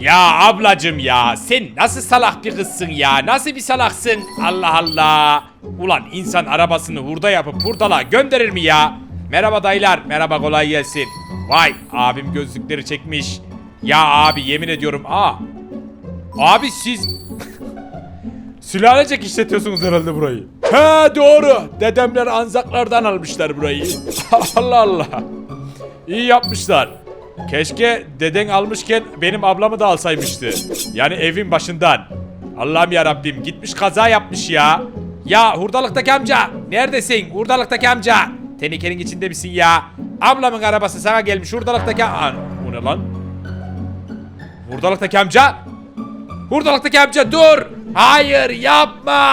Ya ablacım ya sen nasıl salak bir kızsın ya nasıl bir salaksın Allah Allah. Ulan insan arabasını hurda yapıp hurdala gönderir mi ya? Merhaba dayılar merhaba kolay gelsin. Vay abim gözlükleri çekmiş. Ya abi yemin ediyorum aa. Abi siz Sülalecek işletiyorsunuz herhalde burayı. He doğru. Dedemler anzaklardan almışlar burayı. Allah Allah. İyi yapmışlar. Keşke deden almışken benim ablamı da alsaymıştı. Yani evin başından. Allah'ım ya Rabbim gitmiş kaza yapmış ya. Ya hurdalıktaki amca neredesin? Hurdalıktaki amca. Tenikenin içinde misin ya? Ablamın arabası sana gelmiş hurdalıktaki... Aa, bu ne lan? Hurdalıktaki amca? Hurdalıktaki amca dur. Hayır yapma.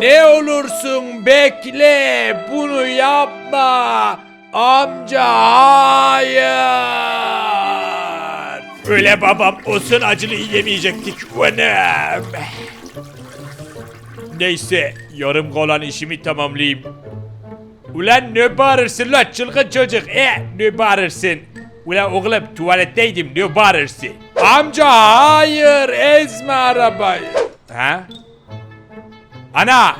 Ne olursun bekle. Bunu yapma. Amca hayır. Öyle babam olsun acılı yemeyecektik. Anam. Neyse yarım kalan işimi tamamlayayım. Ulan ne bağırırsın lan çılgın çocuk e ne bağırırsın Ulan oğlum tuvaletteydim ne bağırırsın Amca hayır ezme arabayı Ha Ana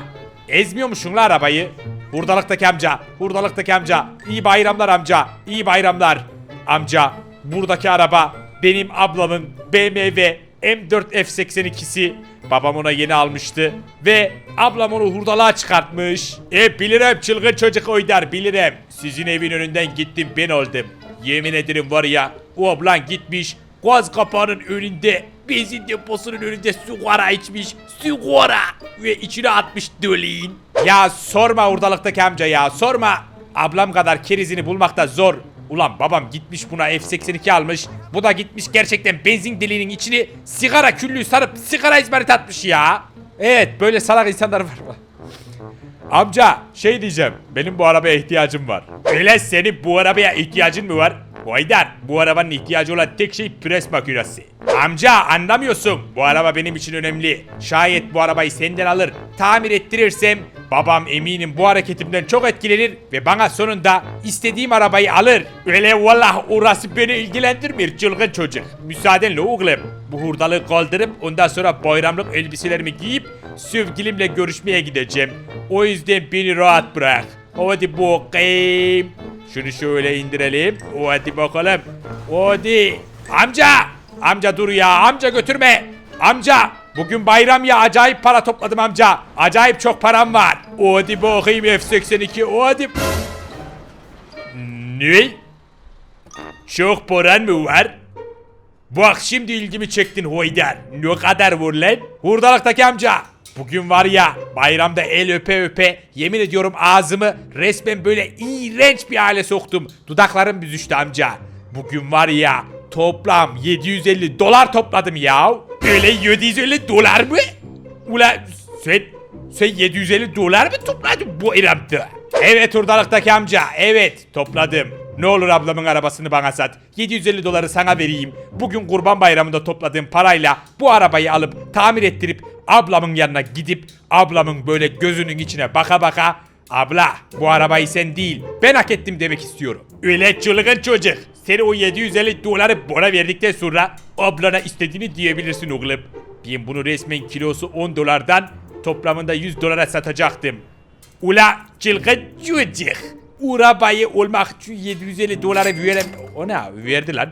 ezmiyormuşsun la arabayı Hurdalıktaki amca hurdalıktaki amca İyi bayramlar amca iyi bayramlar Amca buradaki araba benim ablamın BMW M4 F82'si Babam ona yeni almıştı ve ablam onu hurdalığa çıkartmış. E bilirim çılgın çocuk oydar bilirim. Sizin evin önünden gittim ben oldum. Yemin ederim var ya o ablan gitmiş gaz kapağının önünde benzin deposunun önünde sigara içmiş sigara ve içine atmış döleyim. Ya sorma hurdalıktaki amca ya sorma. Ablam kadar kerizini bulmakta zor. Ulan babam gitmiş buna F82 almış. Bu da gitmiş gerçekten benzin deliğinin içini sigara küllüğü sarıp sigara izmarit atmış ya. Evet böyle salak insanlar var. Amca şey diyeceğim. Benim bu arabaya ihtiyacım var. Öyle senin bu arabaya ihtiyacın mı var? Haydar bu arabanın ihtiyacı olan tek şey pres makinesi. Amca anlamıyorsun. Bu araba benim için önemli. Şayet bu arabayı senden alır, tamir ettirirsem babam eminim bu hareketimden çok etkilenir ve bana sonunda istediğim arabayı alır. Öyle vallah orası beni ilgilendirmiyor çılgın çocuk. Müsaadenle oğlum. Bu hurdalığı kaldırıp ondan sonra bayramlık elbiselerimi giyip sevgilimle görüşmeye gideceğim. O yüzden beni rahat bırak. Hadi bakayım. Şunu şöyle indirelim. Hadi bakalım. Hadi. Amca. Amca dur ya. Amca götürme. Amca. Bugün bayram ya acayip para topladım amca. Acayip çok param var. Hadi bakayım F82. Hadi. Ne? Çok paran mı var? Bak şimdi ilgimi çektin Hoydar. Ne kadar vur lan? Hurdalıktaki amca. Bugün var ya bayramda el öpe öpe yemin ediyorum ağzımı resmen böyle iğrenç bir hale soktum. Dudaklarım büzüştü amca. Bugün var ya toplam 750 dolar topladım ya. Öyle 750 dolar mı? Ulan sen, sen 750 dolar mı topladın bu iramda? Evet hurdalıktaki amca evet topladım. Ne olur ablamın arabasını bana sat. 750 doları sana vereyim. Bugün kurban bayramında topladığım parayla bu arabayı alıp tamir ettirip ablamın yanına gidip ablamın böyle gözünün içine baka baka Abla bu arabayı sen değil ben hak ettim demek istiyorum. Öyle çılgın çocuk. Seni o 750 doları bana verdikten sonra ablana istediğini diyebilirsin oğlum. Ben bunu resmen kilosu 10 dolardan toplamında 100 dolara satacaktım. Ula çılgın çocuk. Arabayı olmak için 750 doları verem... O ne verdi lan?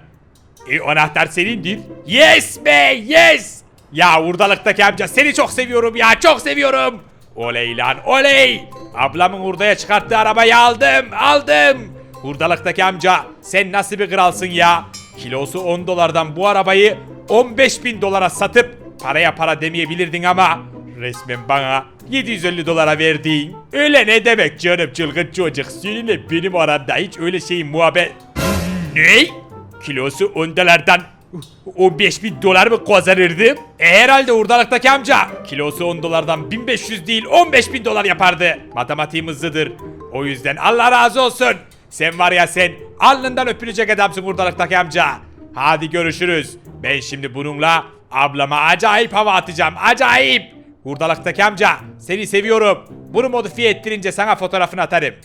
E anahtar senindir. Yes be yes. Ya hurdalıktaki amca seni çok seviyorum ya çok seviyorum. Oley lan oley. Ablamın hurdaya çıkarttığı arabayı aldım aldım. Hurdalıktaki amca sen nasıl bir kralsın ya. Kilosu 10 dolardan bu arabayı 15 bin dolara satıp paraya para demeyebilirdin ama resmen bana 750 dolara verdin. Öyle ne demek canım çılgın çocuk. Seninle benim aramda hiç öyle şey muhabbet... Ne? Kilosu 10 dolardan 15 bin dolar mı kazanırdım? E herhalde hurdalıktaki amca. Kilosu 10 dolardan 1500 değil 15 bin dolar yapardı. Matematiğim hızlıdır. O yüzden Allah razı olsun. Sen var ya sen alnından öpülecek adamsın hurdalıktaki amca. Hadi görüşürüz. Ben şimdi bununla ablama acayip hava atacağım. Acayip. Hurdalıktaki amca seni seviyorum. Bunu modifiye ettirince sana fotoğrafını atarım.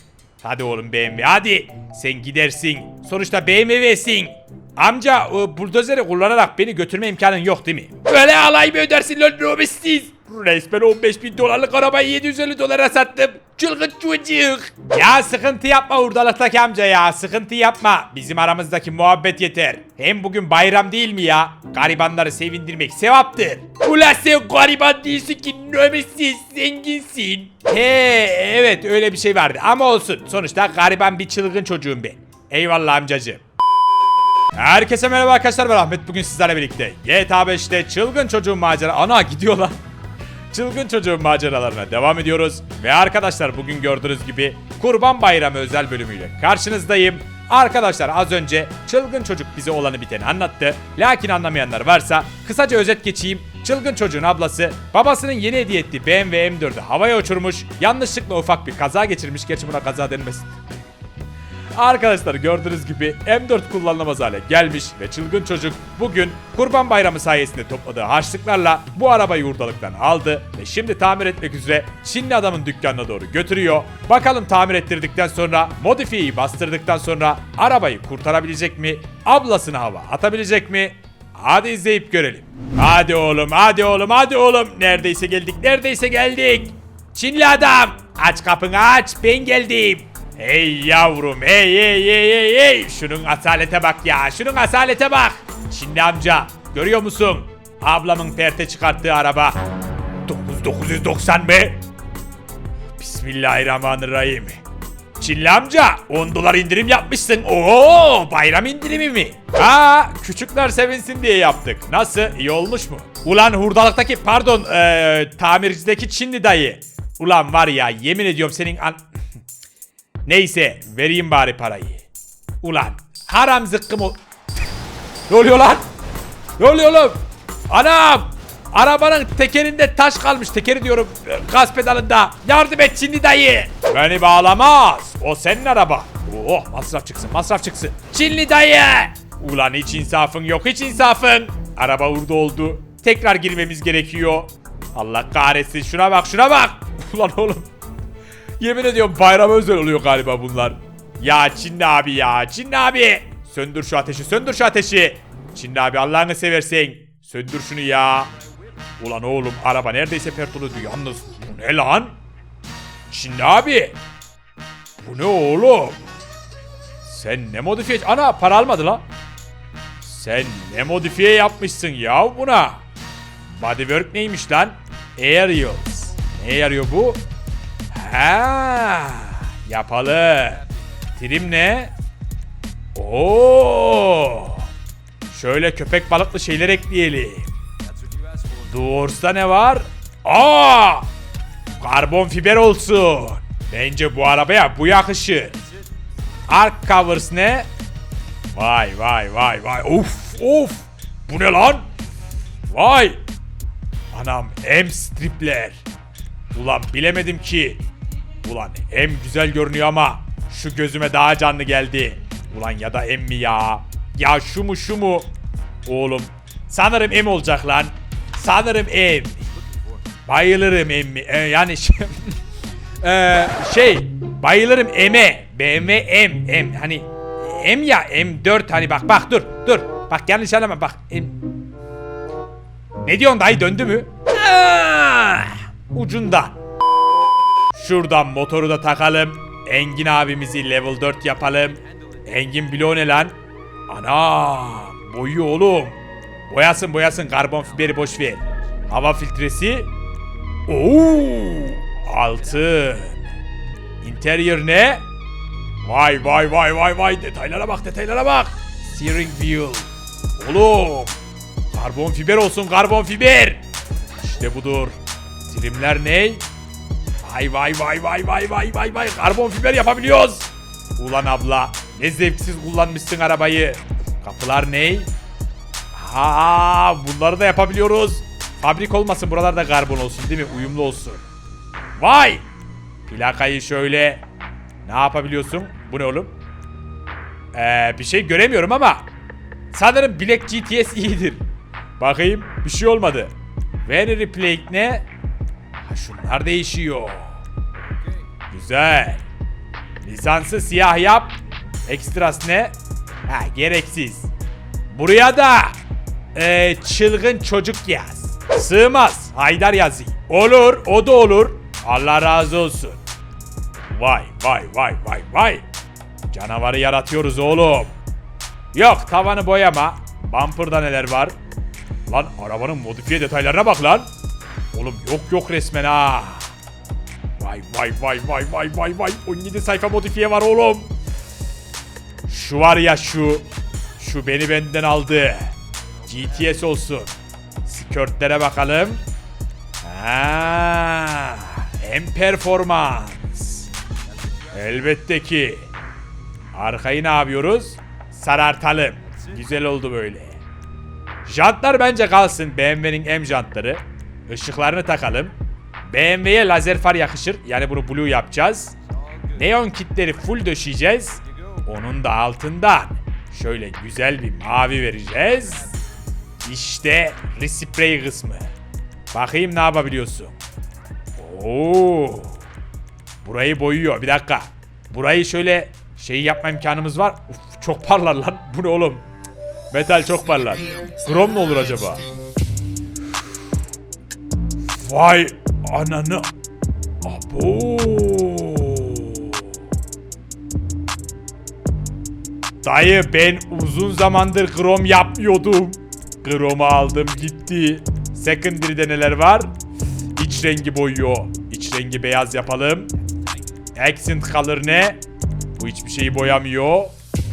Hadi oğlum BMW hadi. Sen gidersin. Sonuçta BMW'sin. Amca buldozeri kullanarak beni götürme imkanın yok değil mi? Böyle alay mı ödersin lan robestsiz? Resmen 15 bin dolarlık arabayı 750 dolara sattım. Çılgın çocuk. Ya sıkıntı yapma hurdalıktaki amca ya. Sıkıntı yapma. Bizim aramızdaki muhabbet yeter. Hem bugün bayram değil mi ya? Garibanları sevindirmek sevaptır. Ula sen gariban değilsin ki nöbesiz zenginsin. He evet öyle bir şey vardı ama olsun. Sonuçta gariban bir çılgın çocuğum ben. Eyvallah amcacığım. Herkese merhaba arkadaşlar ben Ahmet bugün sizlerle birlikte GTA 5'te çılgın çocuğun macera ana gidiyorlar. Çılgın çocuğun maceralarına devam ediyoruz ve arkadaşlar bugün gördüğünüz gibi Kurban Bayramı özel bölümüyle karşınızdayım. Arkadaşlar az önce çılgın çocuk bize olanı biteni anlattı. Lakin anlamayanlar varsa kısaca özet geçeyim. Çılgın çocuğun ablası babasının yeni hediye ettiği BMW M4'ü havaya uçurmuş. Yanlışlıkla ufak bir kaza geçirmiş. Gerçi buna kaza denmesin. Arkadaşlar gördüğünüz gibi M4 kullanılamaz hale gelmiş ve çılgın çocuk bugün Kurban Bayramı sayesinde topladığı harçlıklarla bu arabayı hurdalıktan aldı ve şimdi tamir etmek üzere Çinli adamın dükkanına doğru götürüyor. Bakalım tamir ettirdikten sonra modifiyeyi bastırdıktan sonra arabayı kurtarabilecek mi? Ablasını hava atabilecek mi? Hadi izleyip görelim. Hadi oğlum, hadi oğlum, hadi oğlum. Neredeyse geldik, neredeyse geldik. Çinli adam, aç kapını aç, ben geldim. Hey yavrum, hey hey hey hey hey. Şunun asalete bak ya, şunun asalete bak. Çinli amca, görüyor musun? Ablamın perte çıkarttığı araba. 9990 mı? Bismillahirrahmanirrahim. Çinli amca 10 dolar indirim yapmışsın. Oo bayram indirimi mi? Ha küçükler sevinsin diye yaptık. Nasıl iyi olmuş mu? Ulan hurdalıktaki pardon eee tamircideki Çinli dayı. Ulan var ya yemin ediyorum senin an... Neyse vereyim bari parayı. Ulan haram zıkkım ol... ne oluyor lan? Ne oluyor oğlum? Anam! Arabanın tekerinde taş kalmış. Tekeri diyorum gaz pedalında. Yardım et Çinli dayı. Beni bağlamaz. O senin araba. Oh masraf çıksın masraf çıksın. Çinli dayı. Ulan hiç insafın yok hiç insafın. Araba vurdu oldu. Tekrar girmemiz gerekiyor. Allah kahretsin şuna bak şuna bak. Ulan oğlum. Yemin ediyorum bayram özel oluyor galiba bunlar. Ya Çinli abi ya Çinli abi. Söndür şu ateşi söndür şu ateşi. Çinli abi Allah'ını seversen. Söndür şunu ya. Ulan oğlum araba neredeyse pertoluydu yalnız. Bu ne lan? Çinli abi. Bu ne oğlum? Sen ne modifiye... Ana para almadı la. Sen ne modifiye yapmışsın ya buna? Bodywork neymiş lan? Aerials. Ne yarıyor bu? Ha, yapalım. Trim ne? Oo. Şöyle köpek balıklı şeyler ekleyelim. Doğursa ne var? Aa! Karbon fiber olsun. Bence bu arabaya bu yakışır. Ark covers ne? Vay vay vay vay. Of of. Bu ne lan? Vay. Anam M stripler. Ulan bilemedim ki. Ulan M güzel görünüyor ama şu gözüme daha canlı geldi. Ulan ya da M mi ya? Ya şu mu şu mu? Oğlum sanırım M olacak lan. Sanırım M. Bayılırım M. E, yani şey, Eee, şey bayılırım M'e. BMW M M hani M ya M4 hani bak bak dur dur. Bak yanlış anlama bak. M. Ne diyorsun dayı döndü mü? Ah, ucundan. Şuradan motoru da takalım. Engin abimizi level 4 yapalım. Engin bloğu ne lan? Ana boyu oğlum. Boyasın boyasın karbon fiberi boş ver. Hava filtresi. Oo altın. Interior ne? Vay vay vay vay vay detaylara bak detaylara bak. Steering wheel. Oğlum. Karbon fiber olsun karbon fiber. İşte budur. Trimler ne? Vay vay vay vay vay vay vay vay karbon fiber yapabiliyoruz. Ulan abla ne zevksiz kullanmışsın arabayı. Kapılar ne? Ha bunları da yapabiliyoruz. Fabrik olmasın buralarda karbon olsun değil mi? Uyumlu olsun. Vay! Plakayı şöyle ne yapabiliyorsun? Bu ne oğlum? Ee, bir şey göremiyorum ama sanırım Black GTS iyidir. Bakayım bir şey olmadı. Very Plate ne? Ha, şunlar değişiyor. Güzel. Lisansı siyah yap. Ekstras ne? Ha gereksiz. Buraya da eee, çılgın çocuk yaz. Sığmaz. Haydar yazayım. Olur. O da olur. Allah razı olsun. Vay vay vay vay vay. Canavarı yaratıyoruz oğlum. Yok tavanı boyama. Bumper'da neler var? Lan arabanın modifiye detaylarına bak lan. Oğlum yok yok resmen ha. Vay vay vay vay vay vay vay. 17 sayfa modifiye var oğlum. Şu var ya şu. Şu beni benden aldı. GTS olsun. Skörtlere bakalım. Ha, hem performans. Elbette ki. Arkayı ne yapıyoruz? Sarartalım. Güzel oldu böyle. Jantlar bence kalsın. BMW'nin M jantları. Işıklarını takalım. BMW'ye lazer far yakışır. Yani bunu blue yapacağız. Neon kitleri full döşeyeceğiz. Onun da altından şöyle güzel bir mavi vereceğiz. İşte respray kısmı. Bakayım ne yapabiliyorsun. Oo. Burayı boyuyor. Bir dakika. Burayı şöyle şey yapma imkanımız var. Uf, çok parlar lan. Bu ne oğlum? Metal çok parlar. Krom ne olur acaba? Vay ananı. Abo. Dayı ben uzun zamandır krom yapmıyordum. Kromu aldım gitti. Secondary'de neler var? İç rengi boyuyor. İç rengi beyaz yapalım. Accent color ne? Bu hiçbir şeyi boyamıyor.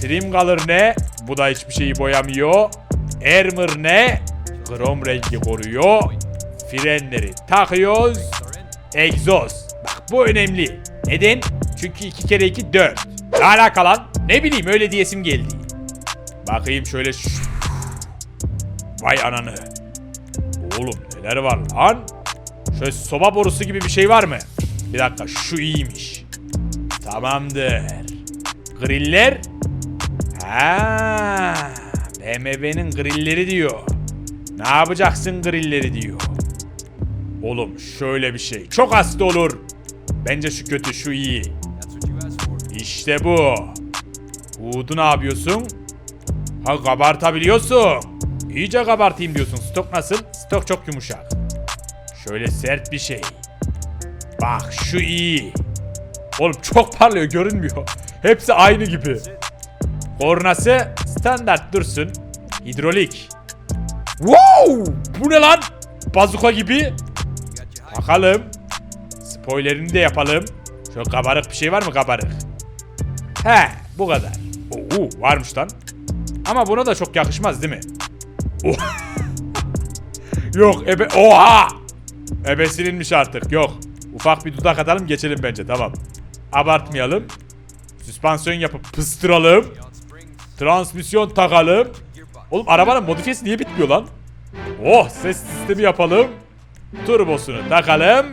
Trim color ne? Bu da hiçbir şeyi boyamıyor. Armor ne? Krom rengi koruyor. Frenleri takıyoruz. Egzoz. Bak bu önemli. Neden? Çünkü 2 kere 2 4. Ne alaka? Ne bileyim öyle diyesim geldi. Bakayım şöyle. Vay ananı. Oğlum neler var lan? Şöyle soba borusu gibi bir şey var mı? Bir dakika şu iyiymiş. Tamamdır. Griller. Ha, BMW'nin grilleri diyor. Ne yapacaksın grilleri diyor. Oğlum şöyle bir şey. Çok hasta olur. Bence şu kötü şu iyi. İşte bu. Uğdu ne yapıyorsun? Ha kabartabiliyorsun. İyice kabartayım diyorsun. Stok nasıl? Stok çok yumuşak. Şöyle sert bir şey. Bak şu iyi. Oğlum çok parlıyor görünmüyor. Hepsi aynı gibi. Kornası standart dursun. Hidrolik. Wow! Bu ne lan? Bazuka gibi. Bakalım. Spoilerini de yapalım. Şöyle kabarık bir şey var mı kabarık? He bu kadar. Oo varmış lan. Ama buna da çok yakışmaz değil mi? Oh. Yok ebe... Oha! Ebe silinmiş artık yok. Ufak bir dudak atalım geçelim bence tamam. Abartmayalım. Süspansiyon yapıp pıstıralım. Transmisyon takalım. Oğlum arabanın modifiyesi niye bitmiyor lan? Oh ses sistemi yapalım. Turbosunu takalım.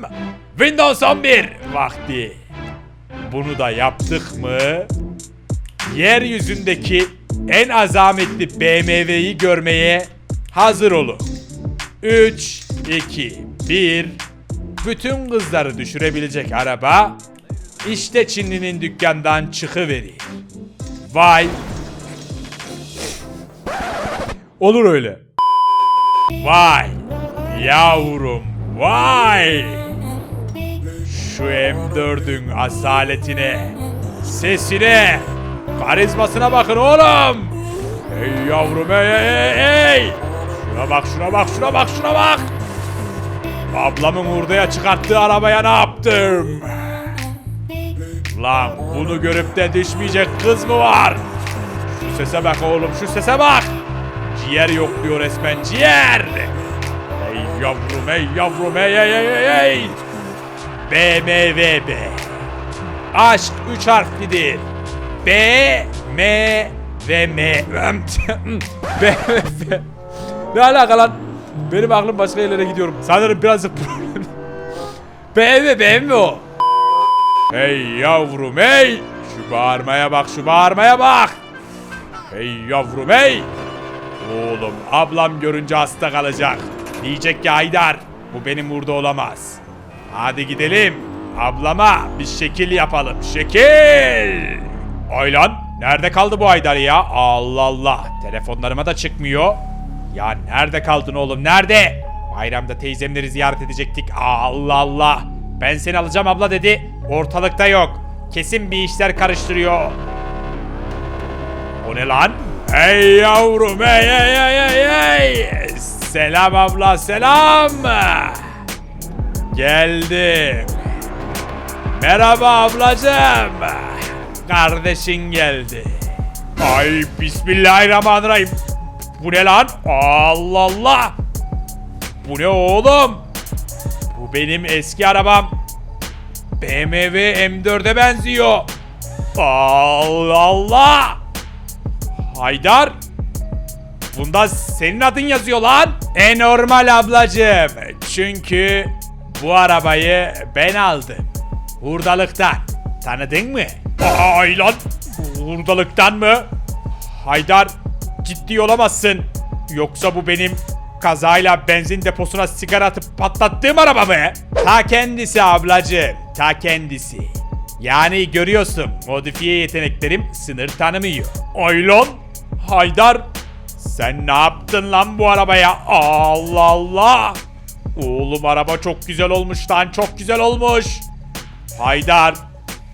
Windows 11 vakti. Bunu da yaptık mı? Yeryüzündeki en azametli BMW'yi görmeye hazır olun. 3, 2, 1. Bütün kızları düşürebilecek araba işte Çinli'nin dükkandan çıkıverir. Vay. Olur öyle. Vay. Yavrum vay. Şu M4'ün asaletine, sesine, karizmasına bakın oğlum. Hey yavrum hey hey, hey. Şuna bak şuna bak şuna bak şuna bak. Ablamın hurdaya çıkarttığı arabaya ne yaptım? Lan bunu görüp de düşmeyecek kız mı var? Şu sese bak oğlum şu sese bak. Ciğer yok diyor resmen ciğer. Yavrum hey yavrum hey hey hey hey hey. BMWB. Aşk üç harflidir. B, M ve M. BMW. Ne alaka lan? Benim aklım başka yerlere gidiyorum. Sanırım birazcık problem. BMW, BMW o. Hey yavrum hey. Şu bağırmaya bak şu bağırmaya bak. Hey yavrum hey. Oğlum ablam görünce hasta kalacak. Diyecek ki Haydar bu benim burada olamaz. Hadi gidelim. Ablama bir şekil yapalım. Şekil. Ay lan Nerede kaldı bu Haydar ya? Allah Allah. Telefonlarıma da çıkmıyor. Ya nerede kaldın oğlum? Nerede? Bayramda teyzemleri ziyaret edecektik. Allah Allah. Ben seni alacağım abla dedi. Ortalıkta yok. Kesin bir işler karıştırıyor. O ne lan? Hey yavrum hey hey hey hey hey. Selam abla selam. Geldim. Merhaba ablacığım. Kardeşin geldi. Ay bismillahirrahmanirrahim. Bu ne lan? Allah Allah. Bu ne oğlum? Bu benim eski arabam. BMW M4'e benziyor. Allah Allah. Haydar. Bunda senin adın yazıyor lan. E normal ablacığım. Çünkü bu arabayı ben aldım. Hurdalıktan. Tanıdın mı? Ay lan. Hurdalıktan mı? Haydar ciddi olamazsın. Yoksa bu benim kazayla benzin deposuna sigara atıp patlattığım araba mı? Ta kendisi ablacığım. Ta kendisi. Yani görüyorsun modifiye yeteneklerim sınır tanımıyor. Ay lan. Haydar sen ne yaptın lan bu arabaya? Allah Allah. Oğlum araba çok güzel olmuş lan çok güzel olmuş. Haydar.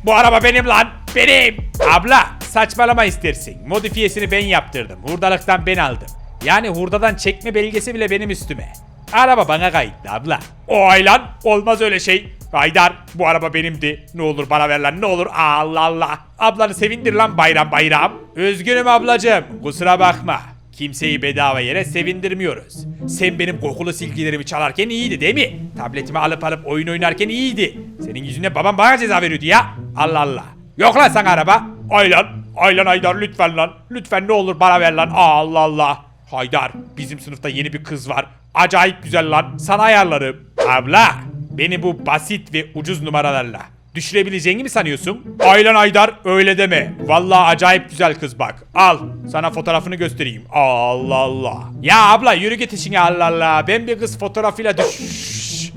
Bu araba benim lan. Benim. Abla saçmalama istersin. Modifiyesini ben yaptırdım. Hurdalıktan ben aldım. Yani hurdadan çekme belgesi bile benim üstüme. Araba bana kayıtlı abla. O ay lan. Olmaz öyle şey. Haydar bu araba benimdi. Ne olur bana ver lan ne olur. Allah Allah. Ablanı sevindir lan bayram bayram. Üzgünüm ablacığım. Kusura bakma. Kimseyi bedava yere sevindirmiyoruz. Sen benim kokulu silgilerimi çalarken iyiydi değil mi? Tabletimi alıp alıp oyun oynarken iyiydi. Senin yüzünden babam bana ceza veriyordu ya. Allah Allah. Yok lan sana araba. Aylan. Aylan Haydar lütfen lan. Lütfen ne olur bana ver lan. Allah Allah. Haydar bizim sınıfta yeni bir kız var. Acayip güzel lan. Sana ayarlarım. Abla beni bu basit ve ucuz numaralarla düşürebileceğini mi sanıyorsun? Aylan Aydar öyle deme. Vallahi acayip güzel kız bak. Al sana fotoğrafını göstereyim. Allah Allah. Ya abla yürü git işine Allah Allah. Ben bir kız fotoğrafıyla düş...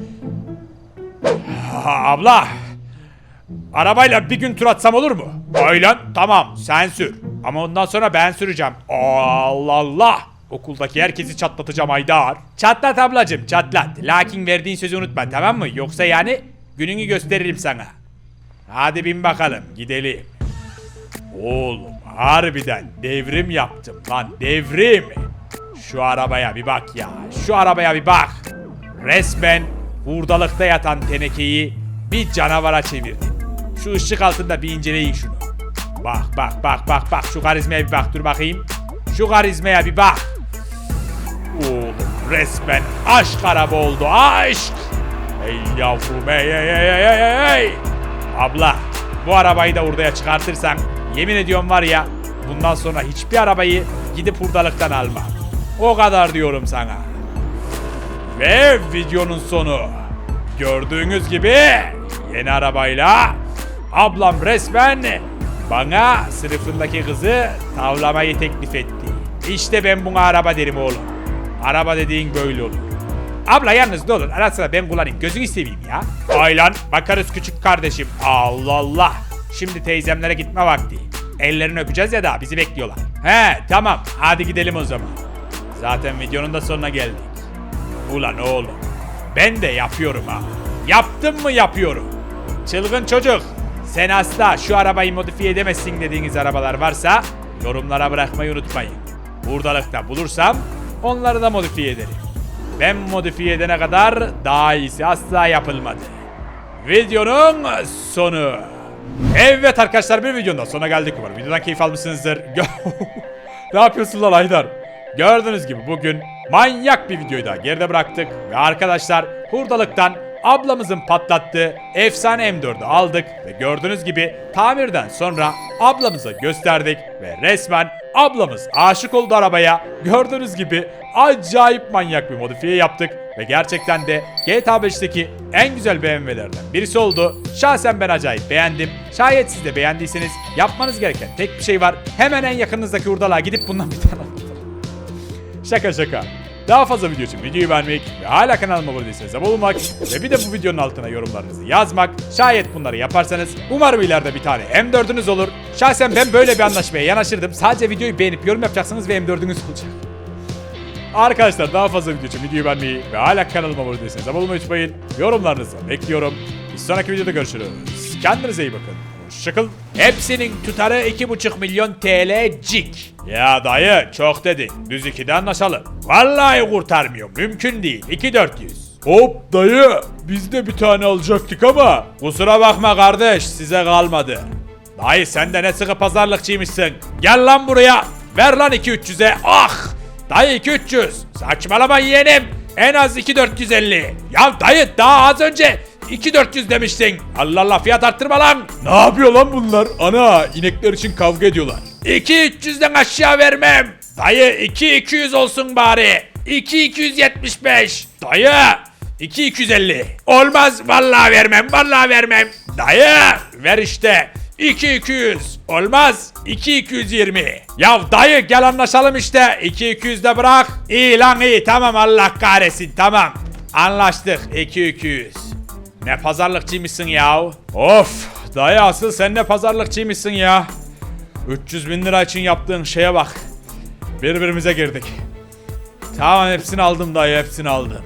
Abla. Arabayla bir gün tur atsam olur mu? Aylan tamam sen sür. Ama ondan sonra ben süreceğim. Allah Allah. Okuldaki herkesi çatlatacağım Aydar. Çatlat ablacım çatlat. Lakin verdiğin sözü unutma tamam mı? Yoksa yani gününü gösteririm sana. Hadi bin bakalım gidelim. Oğlum harbiden devrim yaptım lan devrim. Şu arabaya bir bak ya. Şu arabaya bir bak. Resmen hurdalıkta yatan tenekeyi bir canavara çevirdim. Şu ışık altında bir inceleyin şunu. Bak bak bak bak bak şu karizmaya bir bak dur bakayım. Şu karizmaya bir bak. Oğlum resmen aşk araba oldu aşk. Ey yavrum ey ey ey ey ey. Abla bu arabayı da hurdaya çıkartırsan yemin ediyorum var ya bundan sonra hiçbir arabayı gidip hurdalıktan alma. O kadar diyorum sana. Ve videonun sonu. Gördüğünüz gibi yeni arabayla ablam resmen bana sınıfındaki kızı tavlamayı teklif etti. İşte ben buna araba derim oğlum. Araba dediğin böyle olur. Abla yalnız ne olur ara sıra ben kullanayım gözünü seveyim ya. Aylan bakarız küçük kardeşim. Allah Allah. Şimdi teyzemlere gitme vakti. Ellerini öpeceğiz ya da bizi bekliyorlar. He tamam hadi gidelim o zaman. Zaten videonun da sonuna geldik. Ulan oğlum ben de yapıyorum ha. Yaptım mı yapıyorum. Çılgın çocuk. Sen asla şu arabayı modifiye edemezsin dediğiniz arabalar varsa yorumlara bırakmayı unutmayın. Buradalıkta bulursam onları da modifiye ederim. Ben modifiye edene kadar daha iyisi asla yapılmadı. Videonun sonu. Evet arkadaşlar bir videonun da sonuna geldik umarım. Videodan keyif almışsınızdır. Ne yapıyorsun lan Haydar? Gördüğünüz gibi bugün manyak bir videoyu da geride bıraktık. Ve arkadaşlar hurdalıktan ablamızın patlattığı efsane M4'ü aldık. Ve gördüğünüz gibi tamirden sonra ablamıza gösterdik. Ve resmen ablamız aşık oldu arabaya. Gördüğünüz gibi acayip manyak bir modifiye yaptık. Ve gerçekten de GTA 5'teki en güzel BMW'lerden birisi oldu. Şahsen ben acayip beğendim. Şayet siz de beğendiyseniz yapmanız gereken tek bir şey var. Hemen en yakınınızdaki hurdalığa gidip bundan bir tane. Şaka şaka. Daha fazla video için videoyu beğenmek ve hala kanalıma abone değilseniz abone olmak ve bir de bu videonun altına yorumlarınızı yazmak. Şayet bunları yaparsanız umarım ileride bir tane M4'ünüz olur. Şahsen ben böyle bir anlaşmaya yanaşırdım. Sadece videoyu beğenip yorum yapacaksınız ve M4'ünüz olacak. Arkadaşlar daha fazla video için videoyu beğenmeyi ve hala kanalıma abone değilseniz abone olmayı unutmayın. Yorumlarınızı bekliyorum. Bir sonraki videoda görüşürüz. Kendinize iyi bakın. Hoşçakalın. Hepsinin tutarı 2,5 milyon TL cik. Ya dayı çok dedin. Düz 2'de anlaşalım. Vallahi kurtarmıyor. Mümkün değil. 2400. Hop dayı. Biz de bir tane alacaktık ama. Kusura bakma kardeş size kalmadı. Dayı sen de ne sıkı pazarlıkçıymışsın. Gel lan buraya. Ver lan 2-300'e. Ah! Dayı 2-300. Saçmalama yeğenim. En az 2-450. Ya dayı daha az önce 2-400 demiştin. Allah Allah fiyat arttırma lan. Ne yapıyor lan bunlar? Ana inekler için kavga ediyorlar. 2-300'den aşağı vermem. Dayı 2-200 olsun bari. 2-275. Dayı 2-250. Olmaz vallahi vermem vallahi vermem. Dayı ver işte. 2200 olmaz 2220 Ya dayı gel anlaşalım işte 2200 de bırak İyi lan iyi tamam Allah kahretsin tamam Anlaştık 2200 Ne pazarlıkçıymışsın ya Of dayı asıl sen ne pazarlıkçıymışsın ya 300 bin lira için yaptığın şeye bak. Birbirimize girdik. Tamam hepsini aldım dayı hepsini aldım